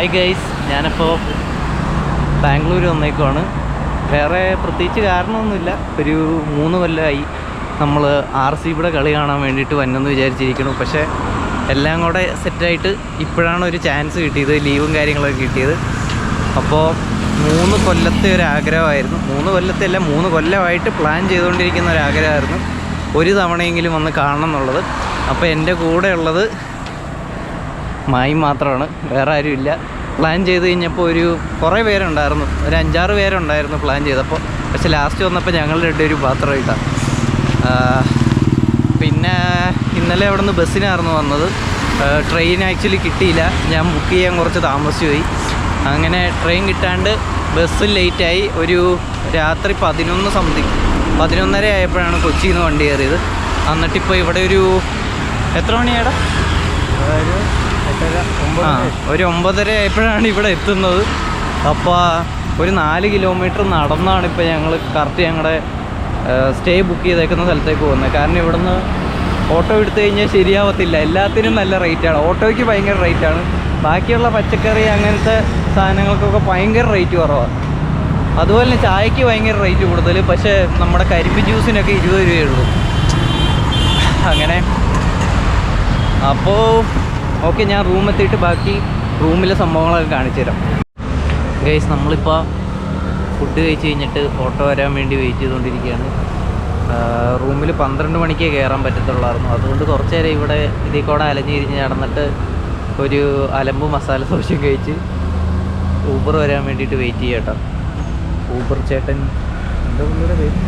Hi guys ഞാനിപ്പോൾ ബാംഗ്ലൂർ വന്നേക്കുവാണ്. വേറെ പ്രത്യേകിച്ച് കാരണമൊന്നുമില്ല. ഒരു മൂന്ന് കൊല്ലമായി നമ്മൾ ആർ സി ബിയുടെ കളി കാണാൻ വേണ്ടിയിട്ട് വന്നെന്ന് വിചാരിച്ചിരിക്കുന്നു. പക്ഷേ എല്ലാം കൂടെ സെറ്റായിട്ട് ഇപ്പോഴാണ് ഒരു ചാൻസ് കിട്ടിയത് ലീവും കാര്യങ്ങളൊക്കെ കിട്ടിയത്. അപ്പോൾ മൂന്ന് കൊല്ലത്തെ ഒരു ആഗ്രഹമായിരുന്നു. മൂന്ന് കൊല്ലത്തെ അല്ല മൂന്ന് കൊല്ലമായിട്ട് പ്ലാൻ ചെയ്തുകൊണ്ടിരിക്കുന്ന ഒരു ആഗ്രഹമായിരുന്നു. ഒരു തവണയെങ്കിലും വന്ന് കാണണം എന്നുള്ളത്. അപ്പോൾ എന്റെ കൂടെ ഉള്ളത് മായി മാത്രമാണ്. വേറെ ആരും ഇല്ല പ്ലാൻ ചെയ്ത് കഴിഞ്ഞപ്പോൾ ഒരു കുറേ പേരുണ്ടായിരുന്നു. ഒരു അഞ്ചാറ് പേരുണ്ടായിരുന്നു പ്ലാൻ ചെയ്തപ്പോൾ. പക്ഷെ ലാസ്റ്റ് വന്നപ്പോൾ ഞങ്ങൾ രണ്ടുപേരും മാത്രമായിട്ടാണ് പിന്നെ ഇന്നലെ അവിടെ നിന്ന് ബസ്സിനായിരുന്നു വന്നത്. ട്രെയിൻ ആക്ച്വലി കിട്ടിയില്ല. ഞാൻ ബുക്ക് ചെയ്യാൻ കുറച്ച് താമസിച്ചു പോയി. അങ്ങനെ ട്രെയിൻ കിട്ടാണ്ട് ബസ് ലേറ്റായി. ഒരു രാത്രി പതിനൊന്ന് സംതിങ് പതിനൊന്നര ആയപ്പോഴാണ് കൊച്ചിയിൽ നിന്ന് വണ്ടി കയറിയത്. എന്നിട്ടിപ്പോൾ ഇവിടെ ഒരു എത്ര മണിയാടാ? ഒരു ഒമ്പതര ആയപ്പോഴാണ് ഇവിടെ എത്തുന്നത്. അപ്പോൾ ഒരു നാല് കിലോമീറ്റർ നടന്നാണ് ഇപ്പോൾ ഞങ്ങൾ കറക്റ്റ് ഞങ്ങളുടെ സ്റ്റേ ബുക്ക് ചെയ്തേക്കുന്ന സ്ഥലത്തേക്ക് പോകുന്നത്. കാരണം ഇവിടുന്ന് ഓട്ടോ എടുത്തു കഴിഞ്ഞാൽ ശരിയാവത്തില്ല. എല്ലാത്തിനും നല്ല റേറ്റാണ്. ഓട്ടോയ്ക്ക് ഭയങ്കര റേറ്റാണ്. ബാക്കിയുള്ള പച്ചക്കറി അങ്ങനത്തെ സാധനങ്ങൾക്കൊക്കെ ഭയങ്കര റേറ്റ് കുറവാണ് അതുപോലെ തന്നെ ചായക്ക് ഭയങ്കര റേറ്റ് കൂടുതൽ. പക്ഷേ നമ്മുടെ കരിമ്പ് ജ്യൂസിനൊക്കെ ഇരുപത് രൂപയേ ഉള്ളൂ. അങ്ങനെ. അപ്പോൾ ഓക്കെ ഞാൻ റൂം എത്തിയിട്ട് ബാക്കി റൂമിലെ സംഭവങ്ങളൊക്കെ കാണിച്ചു തരാം. ഗൈസ് നമ്മളിപ്പോൾ ഫുഡ് കഴിച്ച് കഴിഞ്ഞിട്ട് ഓട്ടോ വരാൻ വേണ്ടി വെയിറ്റ് ചെയ്തുകൊണ്ടിരിക്കുകയാണ്. റൂമിൽ പന്ത്രണ്ട് മണിക്കേ കയറാൻ പറ്റത്തുള്ളായിരുന്നു. അതുകൊണ്ട് കുറച്ച് നേരം ഇവിടെ ഇതിൽ കൂടെ അലഞ്ഞിരിഞ്ഞ് നടന്നിട്ട് ഒരു അലമ്പ് മസാല ദോശയും കഴിച്ച് ഊബർ വരാൻ വേണ്ടിയിട്ട് വെയിറ്റ് ചെയ്യട്ടോ ഊബർ ചേട്ടൻ എന്താ പുള്ളിയുടെ പേര്?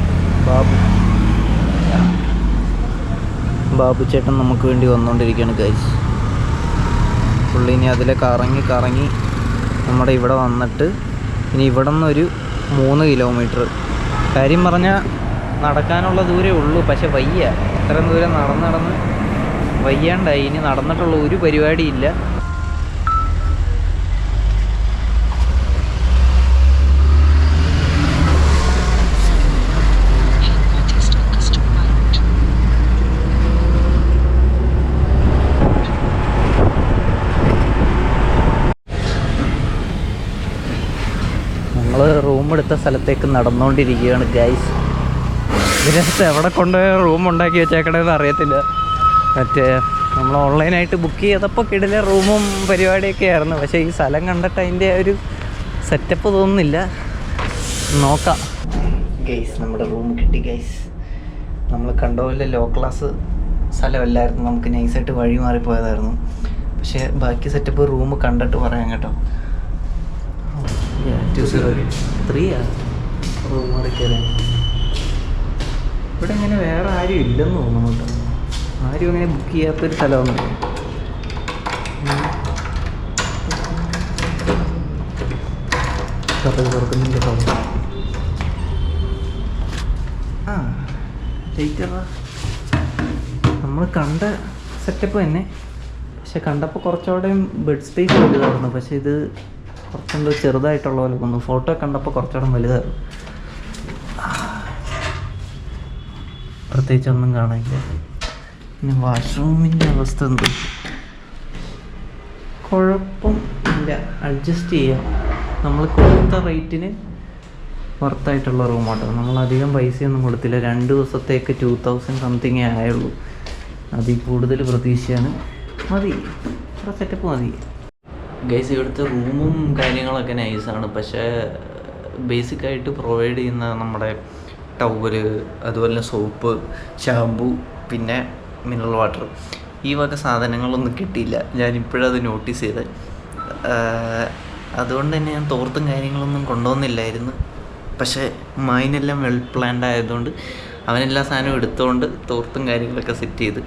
ബാബു. ബാബു ചേട്ടൻ നമുക്ക് വേണ്ടി വന്നുകൊണ്ടിരിക്കുകയാണ് ഗൈസ് പുള്ളി ഇനി അതിലെ കറങ്ങി കറങ്ങി നമ്മുടെ ഇവിടെ വന്നിട്ട് ഇനി ഇവിടെ നിന്നൊരു മൂന്ന് കിലോമീറ്റർ കാര്യം പറഞ്ഞാൽ നടക്കാനുള്ള ദൂരേ ഉള്ളൂ പക്ഷെ വയ്യ. ഇത്രയും ദൂരം നടന്ന് നടന്ന് വയ്യാണ്ടായി. ഇനി നടന്നിട്ടുള്ള ഒരു പരിപാടിയില്ല നമ്മൾ റൂം എടുത്ത സ്ഥലത്തേക്ക് നടന്നുകൊണ്ടിരിക്കുകയാണ് ഗൈസ് ഇതിനകത്ത് എവിടെ കൊണ്ടുപോയ റൂം ഉണ്ടാക്കി വെച്ചേക്കണേന്ന് അറിയത്തില്ല. മറ്റേ നമ്മൾ ഓൺലൈനായിട്ട് ബുക്ക് ചെയ്തപ്പോൾ കിടിലെ റൂമും പരിപാടിയൊക്കെ ആയിരുന്നു. പക്ഷേ ഈ സ്ഥലം കണ്ടിട്ട് അതിന്റെ ഒരു സെറ്റപ്പ് തോന്നുന്നില്ല. നോക്കാം. ഗൈസ് നമ്മുടെ റൂം കിട്ടി ഗൈസ് നമ്മൾ കണ്ട ലോ ക്ലാസ് സ്ഥലമല്ലായിരുന്നു. നമുക്ക് നൈസായിട്ട് വഴി മാറിപ്പോയതായിരുന്നു പക്ഷേ ബാക്കി സെറ്റപ്പ് റൂം കണ്ടിട്ട് പറയാം കേട്ടോ. ടു സീറോ ത്രീ റൂം മാറിക്കയറാൻ ഇവിടെ ഇങ്ങനെ വേറെ ആരും ഇല്ലെന്ന് തോന്നുന്നു കേട്ടോ. ആരും അങ്ങനെ ബുക്ക് ചെയ്യാത്തൊരു സ്ഥലമാണ് തുറക്കുന്നില്ല കേട്ടോ ആ ജയിച്ചറാ നമ്മൾ കണ്ട സെറ്റപ്പ് തന്നെ. പക്ഷെ കണ്ടപ്പോൾ കുറച്ചുകൂടെയും ബെഡ് സ്പേസ് വലുതായിരുന്നു പക്ഷെ ഇത് കുറച്ചെന്തോ ചെറുതായിട്ടുള്ള പോലെ തോന്നുന്നു ഫോട്ടോ കണ്ടപ്പോൾ കുറച്ചുകൂടെ വലുതായിരുന്നു. പ്രത്യേകിച്ച് ഒന്നും കാണില്ല പിന്നെ വാഷ്റൂമിന്റെ അവസ്ഥ എന്ത്? കുഴപ്പം ഇല്ല അഡ്ജസ്റ്റ് ചെയ്യാം. നമ്മൾ കൊടുത്ത റേറ്റിന് വർത്തായിട്ടുള്ള റൂമാട്ടോ നമ്മൾ അധികം പൈസയൊന്നും കൊടുത്തില്ല. രണ്ട് ദിവസത്തേക്ക് ടു തൗസൻഡ് സംതിങ്ങേ ആയുള്ളൂ. അതിൽ കൂടുതൽ പ്രതീക്ഷയാണ് മതി. ഇത്ര സെറ്റപ്പ് മതി. ഗൈസ് ഇവിടുത്തെ റൂമും കാര്യങ്ങളൊക്കെ നൈസാണ് പക്ഷേ ബേസിക്കായിട്ട് പ്രൊവൈഡ് ചെയ്യുന്ന നമ്മുടെ ടവൽ അതുപോലെ സോപ്പ് ഷാമ്പു പിന്നെ മിനറൽ വാട്ടർ ഈ വക സാധനങ്ങളൊന്നും കിട്ടിയില്ല. ഞാനിപ്പോഴത് നോട്ടീസ് ചെയ്ത്. അതുകൊണ്ട് തന്നെ ഞാൻ തോർത്തും കാര്യങ്ങളൊന്നും കൊണ്ടുവന്നില്ലായിരുന്നു. പക്ഷേ മൈനെല്ലാം വെൽ പ്ലാൻഡ് ആയതുകൊണ്ട് അവനെല്ലാ സാധനവും എടുത്തുകൊണ്ട് തോർത്തും കാര്യങ്ങളൊക്കെ സെറ്റ് ചെയ്ത്.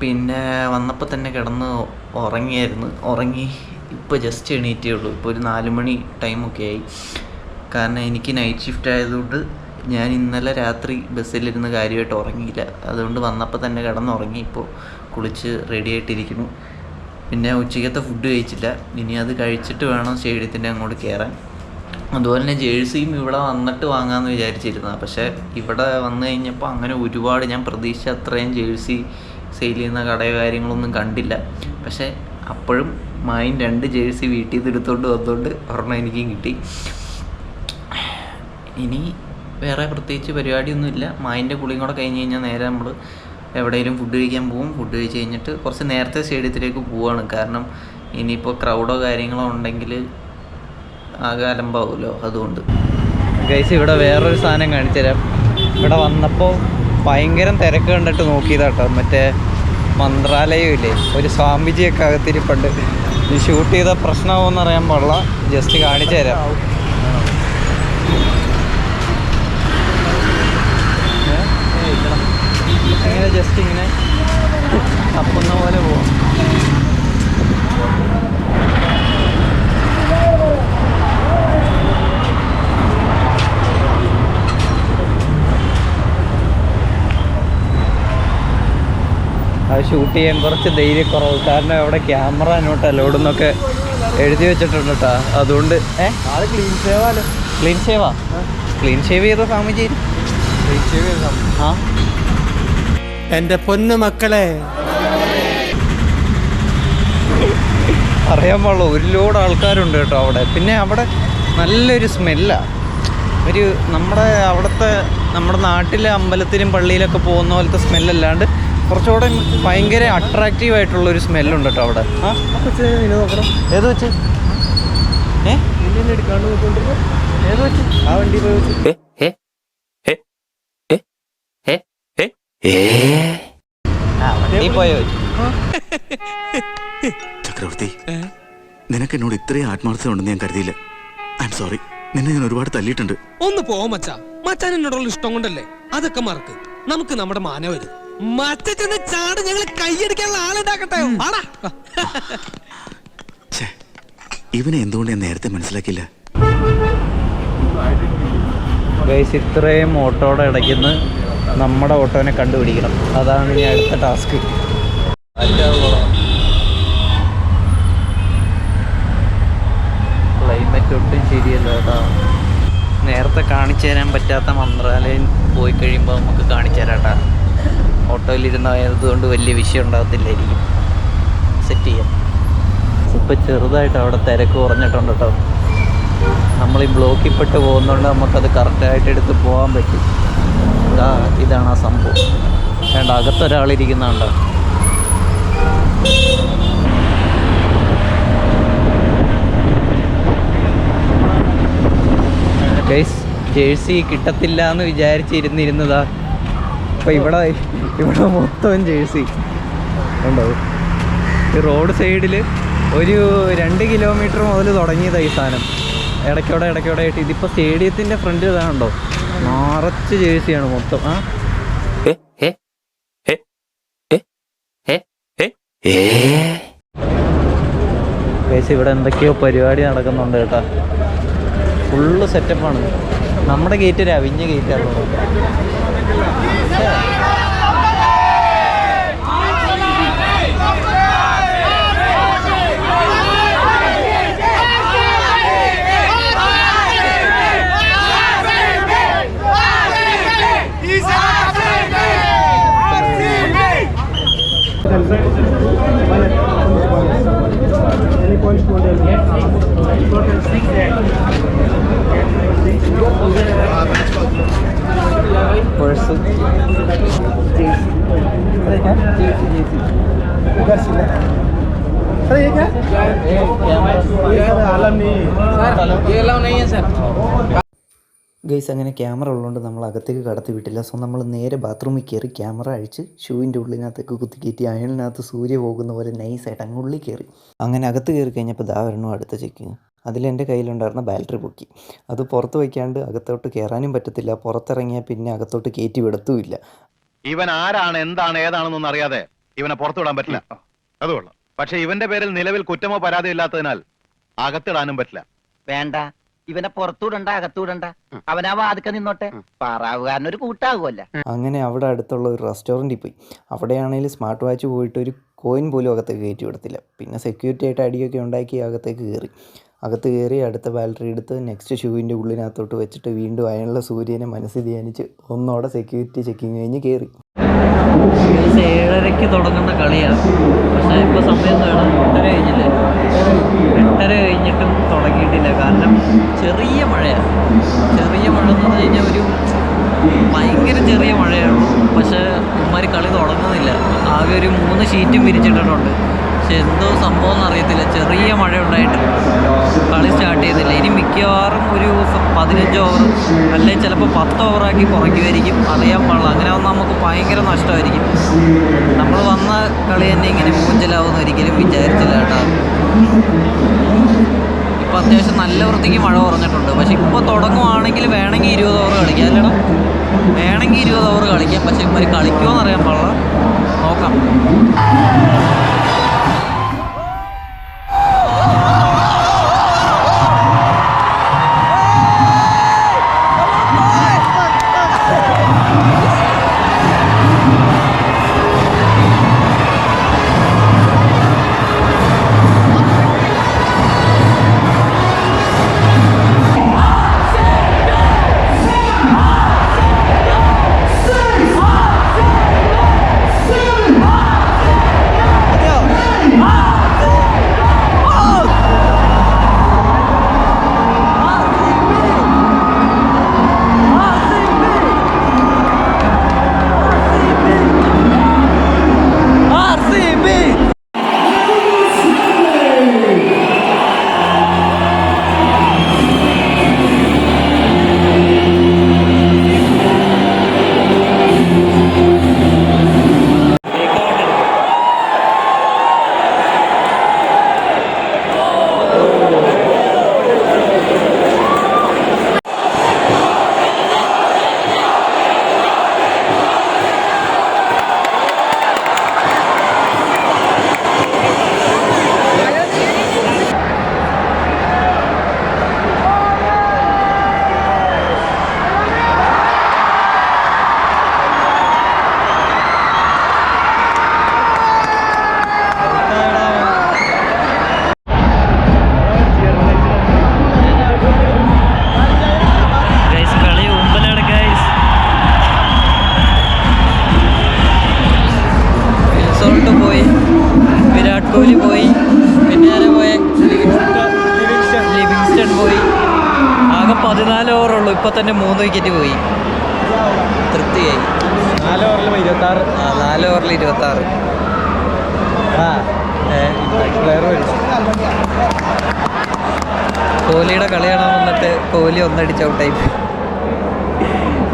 പിന്നെ വന്നപ്പോൾ തന്നെ കിടന്ന് ഉറങ്ങിയായിരുന്നു. ഉറങ്ങി ഇപ്പോൾ ജസ്റ്റ് എണീറ്റേ ഉള്ളൂ. ഇപ്പോൾ ഒരു നാല് മണി ടൈമൊക്കെ ആയി. കാരണം എനിക്ക് നൈറ്റ് ഷിഫ്റ്റ് ആയതുകൊണ്ട് ഞാൻ ഇന്നലെ രാത്രി ബസ്സിലിരുന്ന് കാര്യമായിട്ട് ഉറങ്ങിയില്ല. അതുകൊണ്ട് വന്നപ്പോൾ തന്നെ കിടന്നുറങ്ങി. ഇപ്പോൾ കുളിച്ച് റെഡി ആയിട്ടിരിക്കുന്നു. പിന്നെ ഉച്ചയ്ക്കത്തെ ഫുഡ് കഴിച്ചില്ല. ഇനി അത് കഴിച്ചിട്ട് വേണം സ്റ്റേഡിയത്തിന്റെ അങ്ങോട്ട് കയറാൻ അതുപോലെ തന്നെ ജേഴ്സിയും ഇവിടെ വന്നിട്ട് വാങ്ങാമെന്ന് വിചാരിച്ചിരുന്നതാണ് പക്ഷേ ഇവിടെ വന്നു കഴിഞ്ഞപ്പോൾ അങ്ങനെ ഒരുപാട് ഞാൻ പ്രതീക്ഷിച്ച അത്രയും ജേഴ്സി സെയിൽ ചെയ്യുന്ന കടയോ കാര്യങ്ങളൊന്നും കണ്ടില്ല. പക്ഷേ അപ്പോഴും മായൻ രണ്ട് ജേഴ്സി വീട്ടിൽ നിന്ന് എടുത്തുകൊണ്ട് വന്നുകൊണ്ട് ഒരെണ്ണം എനിക്കും കിട്ടി. ഇനി വേറെ പ്രത്യേകിച്ച് പരിപാടിയൊന്നുമില്ല. മായന്റെ കുളിയും കൂടെ കഴിഞ്ഞ് കഴിഞ്ഞാൽ നേരെ നമ്മൾ എവിടെയെങ്കിലും ഫുഡ് കഴിക്കാൻ പോകും. ഫുഡ് കഴിച്ച് കഴിഞ്ഞിട്ട് കുറച്ച് നേരത്തെ സ്റ്റേഡിയത്തിലേക്ക് പോവാണ്. കാരണം ഇനിയിപ്പോൾ ക്രൗഡോ കാര്യങ്ങളോ ഉണ്ടെങ്കിൽ ആകെ അലമ്പാവുമല്ലോ അതുകൊണ്ട്. ഗൈസ് ഇവിടെ വേറൊരു സാധനം കാണിച്ചു തരാം ഇവിടെ വന്നപ്പോൾ ഭയങ്കര തിരക്ക് കണ്ടിട്ട് നോക്കിയതാട്ടോ. മറ്റേ മന്ത്രാലയം ഇല്ലേ ഒരു സ്വാമിജിയൊക്കെ അകത്തിരിപ്പുണ്ട്. ഈ ഷൂട്ട് ചെയ്ത പ്രശ്നമോന്ന് അറിയാൻ പാടില്ല. ജസ്റ്റ് കാണിച്ചു തരാം. ഇങ്ങനെ ജസ്റ്റ് ഇങ്ങനെ തപ്പുന്ന പോലെ പോവാം. അത് ഷൂട്ട് ചെയ്യാൻ കുറച്ച് ധൈര്യക്കുറവ്. കാരണം അവിടെ ക്യാമറ നോട്ട് അലോഡ് എന്നൊക്കെ എഴുതി വെച്ചിട്ടുണ്ട് കേട്ടോ അതുകൊണ്ട് ക്ലീൻ സേവാലോ ക്ലീൻ ഷേവാ ക്ലീൻ ഷേവ് ചെയ്ത സ്വാമിജി? ക്ലീൻ ആ. എന്റെ പൊന്നു മക്കളെ. അറിയാൻ പാടുള്ള ഒരു ലോഡ് ആൾക്കാരുണ്ട് കേട്ടോ അവിടെ. പിന്നെ അവിടെ നല്ലൊരു സ്മെല്ലാണ് ഒരു നമ്മുടെ അവിടുത്തെ നമ്മുടെ നാട്ടിലെ അമ്പലത്തിലും പള്ളിയിലൊക്കെ പോകുന്ന പോലത്തെ സ്മെല്ലല്ലാണ്ട് കുറച്ചുകൂടെ ഭയങ്കര അട്രാക്റ്റീവ് ആയിട്ടുള്ള ഒരു സ്മെല്ലുണ്ട് കേട്ടോ അവിടെ. ഏത് വെച്ച്? ഏത് ആ വണ്ടി പോയി ചക്രവർത്തി നിനക്ക് എന്നോട് ഇത്രയും ആത്മാർത്ഥത ഉണ്ടെന്ന് ഞാൻ കരുതിയില്ല. ഐ എം സോറി നിന്നെ ഞാൻ ഒരുപാട് തല്ലിയിട്ടുണ്ട്. ഒന്ന് പോവാൻ മച്ചാ. മച്ചാൻ എന്നോടുള്ള ഇഷ്ടം കൊണ്ടല്ലേ? അതൊക്കെ മറക്ക്. നമുക്ക് നമ്മുടെ മാന വരും മറ്റ ചെന്ന് ചാട് ഞങ്ങൾ കൈയടിക്കാനുള്ള ആളുണ്ടാക്കട്ടെ. ആടാ ഇവനെ എന്തുകൊണ്ട് ഞാൻ നേരത്തെ മനസ്സിലാക്കില്ല ഗൈസ് ഇത്രയും ഓട്ടോടെ ഇടയ്ക്കുന്ന നമ്മുടെ ഓട്ടോനെ കണ്ടുപിടിക്കണം. അതാണ് ഇനി അടുത്ത ടാസ്ക് ക്ലൈമറ്റ് ഒട്ടും ശരിയല്ല കേട്ടോ. നേരത്തെ കാണിച്ചു തരാൻ പറ്റാത്ത മന്ത്രാലയം പോയി കഴിയുമ്പോൾ നമുക്ക് കാണിച്ചു തരാം കേട്ടോ. ഓട്ടോയിലിരുന്നായതുകൊണ്ട് വലിയ വിഷയം ഉണ്ടാകത്തില്ലായിരിക്കും. സെറ്റ് ചെയ്യാം ഇപ്പം ചെറുതായിട്ട് അവിടെ തിരക്ക് കുറഞ്ഞിട്ടുണ്ട് കേട്ടോ. നമ്മൾ ഈ ബ്ലോക്കിൽ പെട്ട് പോകുന്നതുകൊണ്ട് നമുക്കത് കറക്റ്റായിട്ട് എടുത്ത് പോകാൻ പറ്റും. ഇതാ ഇതാണ് ആ സംഭവം. വേണ്ട അകത്തൊരാളിരിക്കുന്നുണ്ടോ ജേഴ്സി കിട്ടത്തില്ല എന്ന് വിചാരിച്ചിരുന്നിരുന്നതാ. അപ്പോൾ ഇവിടെ ഇവിടെ മൊത്തം ജേഴ്സി. ഉണ്ടാവും ഈ റോഡ് സൈഡിൽ ഒരു രണ്ട് കിലോമീറ്റർ മുതൽ തുടങ്ങിയതാണ് ഈ സാധനം. ഇടയ്ക്കോടെ ഇടയ്ക്കോടെ ആയിട്ട്. ഇതിപ്പോൾ സ്റ്റേഡിയത്തിന്റെ ഫ്രണ്ട് ഇതാണുണ്ടോ? നിറച്ച് ജേഴ്സിയാണ് മൊത്തം. ആ? കേസ് ഇവിടെ എന്തൊക്കെയോ പരിപാടി നടക്കുന്നുണ്ട് കേട്ടോ. ഫുള്ള് സെറ്റപ്പാണ് നമ്മുടെ ഗേറ്റ് ഒരു അവിഞ്ഞ ഗേറ്റാണ് Any point model? Total six Person. Sir ये क्या ये आलम नहीं सर ये अलाउ नहीं है सर ഗൈസ് അങ്ങനെ ക്യാമറ ഉള്ളതുകൊണ്ട് നമ്മൾ അകത്തേക്ക് കടത്തി വിട്ടില്ല. സോ നമ്മൾ നേരെ ബാത്റൂമിൽ കയറി ക്യാമറ അഴിച്ച് ഷൂവിന്റെ ഉള്ളിനകത്തേക്ക് കുത്തി കയറ്റി അയണിനകത്ത് സൂര്യ പോകുന്ന പോലെ നൈസായിട്ട് അങ്ങുള്ളിൽ കയറി. അങ്ങനെ അകത്ത് കയറി കഴിഞ്ഞപ്പോൾ ദാ വരണു അടുത്ത ചെക്കിങ് അതിലെന്റെ കയ്യിലുണ്ടായിരുന്ന ബാറ്ററി പൊക്കി. അത് പുറത്ത് വയ്ക്കാണ്ട് അകത്തോട്ട് കയറാനും പറ്റത്തില്ല. പുറത്തിറങ്ങിയാൽ പിന്നെ അകത്തോട്ട് കയറ്റി വിടത്തുമില്ല. ഇവൻ ആരാണ് എന്താണ് ഏതാണെന്നൊന്നും അറിയാതെ ഇവനെ പുറത്തുവിടാൻ പറ്റില്ല. അത് പക്ഷേ പക്ഷെ ഇവന്റെ പേരിൽ നിലവിൽ കുറ്റമോ പരാതി ഇല്ലാത്തതിനാൽ അകത്തിടാനും പറ്റില്ല. വേണ്ട. ഇവനെ പുറത്തൂടണ്ട അകത്തൂടണ്ട. അവനാ വാതുക്കെ നിന്നോട്ടെ. പാറാവുകാരൻ ഒരു കൂട്ടാകുമല്ല അങ്ങനെ അവിടെ അടുത്തുള്ള ഒരു റെസ്റ്റോറന്റിൽ പോയി. അവിടെയാണെങ്കിൽ സ്മാർട്ട് വാച്ച് പോയിട്ട് ഒരു കോയിൻ പോലും അകത്തേക്ക് കയറ്റി വിടത്തില്ല. പിന്നെ സെക്യൂരിറ്റി ആയിട്ട് അടിയൊക്കെ ഉണ്ടാക്കി അകത്തേക്ക് കയറി. അകത്ത് കയറി അടുത്ത ബാലറി എടുത്ത് നെക്സ്റ്റ് ഷൂവിന്റെ ഉള്ളിനകത്തോട്ട് വെച്ചിട്ട് വീണ്ടും അയനുള്ള സൂര്യനെ മനസ്സിൽ ധ്യാനിച്ച് ഒന്നോടെ സെക്യൂരിറ്റി ചെക്കിങ് കഴിഞ്ഞ് കയറി. ഏഴരയ്ക്ക് തുടങ്ങുന്ന കളിയാണ്. പക്ഷേ ഇപ്പോൾ സമയം കഴിഞ്ഞില്ലേ? എട്ടര കഴിഞ്ഞിട്ടും തുടങ്ങിയിട്ടില്ല. കാരണം ചെറിയ മഴയാണ്. ചെറിയ മഴ എന്ന് പറഞ്ഞു കഴിഞ്ഞാൽ ഒരു ഭയങ്കര ചെറിയ മഴയാണ്. പക്ഷേ ഇമാര് കളി തുടങ്ങുന്നില്ല. ആകെ ഒരു മൂന്ന് ഷീറ്റും വിരിച്ചിട്ടിട്ടുണ്ട്. പക്ഷെ എന്തോ സംഭവം എന്നറിയത്തില്ല ചെറിയ മഴ ഉണ്ടായിട്ട് കളി സ്റ്റാർട്ട് ചെയ്തില്ല ഇനി മിക്കവാറും ഒരു പതിനഞ്ച് ഓവർ അല്ലെങ്കിൽ ചിലപ്പോൾ പത്ത് ഓവറാക്കി കുറയ്ക്കുമായിരിക്കും അറിയാൻ പാടില്ല. അങ്ങനെ വന്നാൽ നമുക്ക് ഭയങ്കര നഷ്ടമായിരിക്കും. നമ്മൾ വന്ന കളി തന്നെ ഇങ്ങനെ മൂഞ്ചലാവുമെന്ന് ഒരിക്കലും വിചാരിച്ചില്ല കേട്ടോ. ഇപ്പോൾ അത്യാവശ്യം നല്ല വൃത്തിക്ക് മഴ കുറഞ്ഞിട്ടുണ്ട്. പക്ഷെ ഇപ്പോൾ തുടങ്ങുവാണെങ്കിൽ വേണമെങ്കിൽ ഇരുപത് ഓവർ കളിക്കാം. അല്ലേ വേണമെങ്കിൽ ഇരുപത് ഓവർ കളിക്കാം. പക്ഷെ ഇവർ കളിക്കുമോ എന്നറിയാൻ പാടില്ല. നോക്കാം. പ്ലെയർ കോഹ്ലിയുടെ കളി കാണാൻ വന്നിട്ട് കോഹ്ലി ഒന്നടിച്ച് ഔട്ടായി.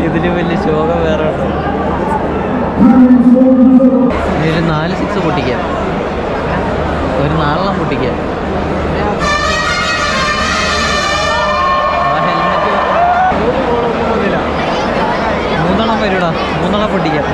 ഇതിന് വലിയ ശോകം വേറെ ഉണ്ടോ. ഒരു നാല് സിക്സ് പൊട്ടിക്കാം. ഒരു നാലെണ്ണം പൊട്ടിക്കാം. മൂന്നെണ്ണം വരൂടാ. മൂന്നെണ്ണം പൊട്ടിക്കാം.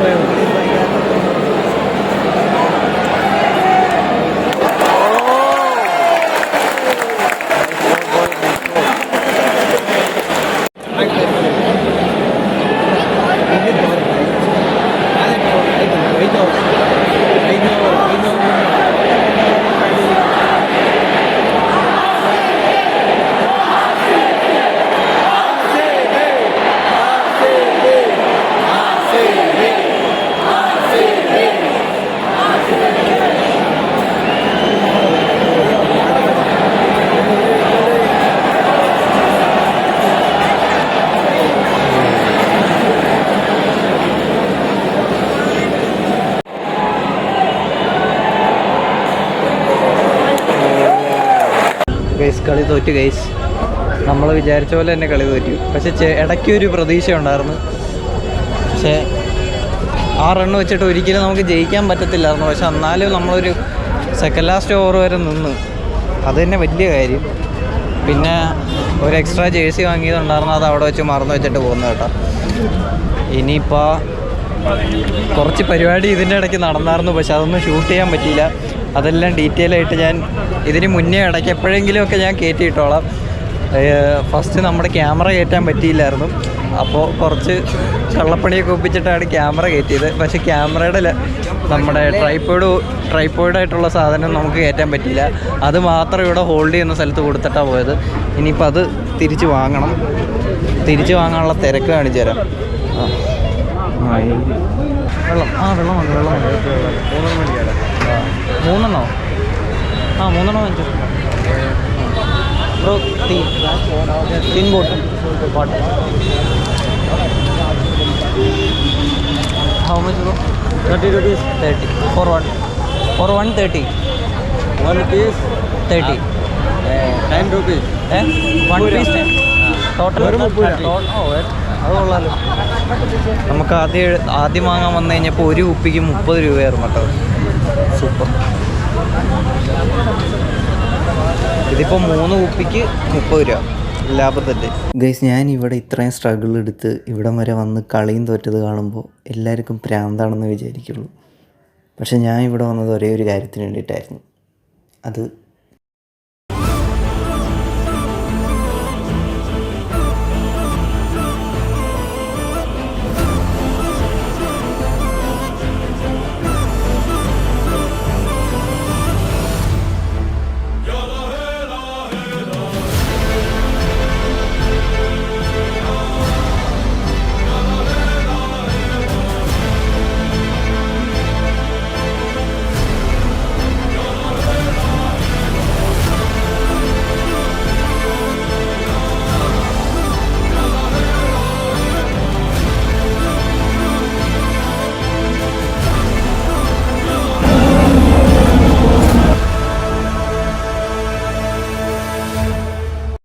ഗൈസ് കളി തോറ്റു ഗൈസ് നമ്മൾ വിചാരിച്ച പോലെ തന്നെ കളി തോറ്റു. പക്ഷെ ഇടയ്ക്ക് ഒരു പ്രതീക്ഷ ഉണ്ടായിരുന്നു. പക്ഷേ ആ റണ്ണ് വെച്ചിട്ട് ഒരിക്കലും നമുക്ക് ജയിക്കാൻ പറ്റത്തില്ലായിരുന്നു. പക്ഷെ എന്നാലും നമ്മളൊരു സെക്കൻഡ് ലാസ്റ്റ് ഓവർ വരെ നിന്ന്. അത് തന്നെ വലിയ കാര്യം. പിന്നെ ഒരു എക്സ്ട്രാ ജേഴ്സി വാങ്ങിയതുണ്ടായിരുന്നു. അത് അവിടെ വെച്ച് മറന്നു വെച്ചിട്ട് പോകുന്നു കേട്ടോ. ഇനിയിപ്പോൾ കുറച്ച് പരിപാടി ഇതിന്റെ ഇടയ്ക്ക് നടന്നായിരുന്നു. പക്ഷെ അതൊന്നും ഷൂട്ട് ചെയ്യാൻ പറ്റിയില്ല. അതെല്ലാം ഡീറ്റെയിൽ ആയിട്ട് ഞാൻ ഇതിന് മുന്നേ ഇടയ്ക്ക് എപ്പോഴെങ്കിലുമൊക്കെ ഞാൻ കയറ്റിയിട്ടോളാം. ഫസ്റ്റ് നമ്മുടെ ക്യാമറ കയറ്റാൻ പറ്റിയില്ലായിരുന്നു. അപ്പോൾ കുറച്ച് കള്ളപ്പണിയൊക്കെ ഒപ്പിച്ചിട്ടാണ് ക്യാമറ കയറ്റിയത്. പക്ഷെ ക്യാമറയുടെ നമ്മുടെ ട്രൈപ്പോഡ് ട്രൈപ്പോയിഡായിട്ടുള്ള സാധനം നമുക്ക് കയറ്റാൻ പറ്റിയില്ല. അത് മാത്രം ഇവിടെ ഹോൾഡ് ചെയ്യുന്ന സ്ഥലത്ത് കൊടുത്തിട്ടാണ് പോയത്. ഇനിയിപ്പോൾ അത് തിരിച്ച് വാങ്ങണം. തിരിച്ച് വാങ്ങാനുള്ള തിരക്ക് കാണിച്ചു തരാം. വെള്ളം. ആ വെള്ളം മതി വെള്ളം മതി. മൂന്നെണ്ണം? ആ മൂന്നെണ്ണോ വാങ്ങിച്ചു ബ്രോ തീ thin bottle water how much bro thirty rupees thirty four one four one thirty one piece thirty ten rupees one piece total total oh നമുക്ക് ആദ്യം ആദ്യം വാങ്ങാൻ വന്നു കഴിഞ്ഞപ്പോൾ ഒരു കുപ്പിക്ക് മുപ്പത് രൂപയായിരുന്നു കേട്ടോ. സൂപ്പർ. ഇതിപ്പോൾ മൂന്ന് കുപ്പിക്ക് മുപ്പത് രൂപ. ലാഭത്തിന്റെ ഗൈസ് ഞാൻ ഇവിടെ ഇത്രയും സ്ട്രഗിൾ എടുത്ത് ഇവിടം വരെ വന്ന് കളിയും തോറ്റത് കാണുമ്പോൾ എല്ലാവർക്കും പ്രാന്താണെന്ന് വിചാരിക്കുള്ളൂ. പക്ഷെ ഞാൻ ഇവിടെ വന്നത് ഒരേ ഒരു കാര്യത്തിന് വേണ്ടിയിട്ടായിരുന്നു. അത്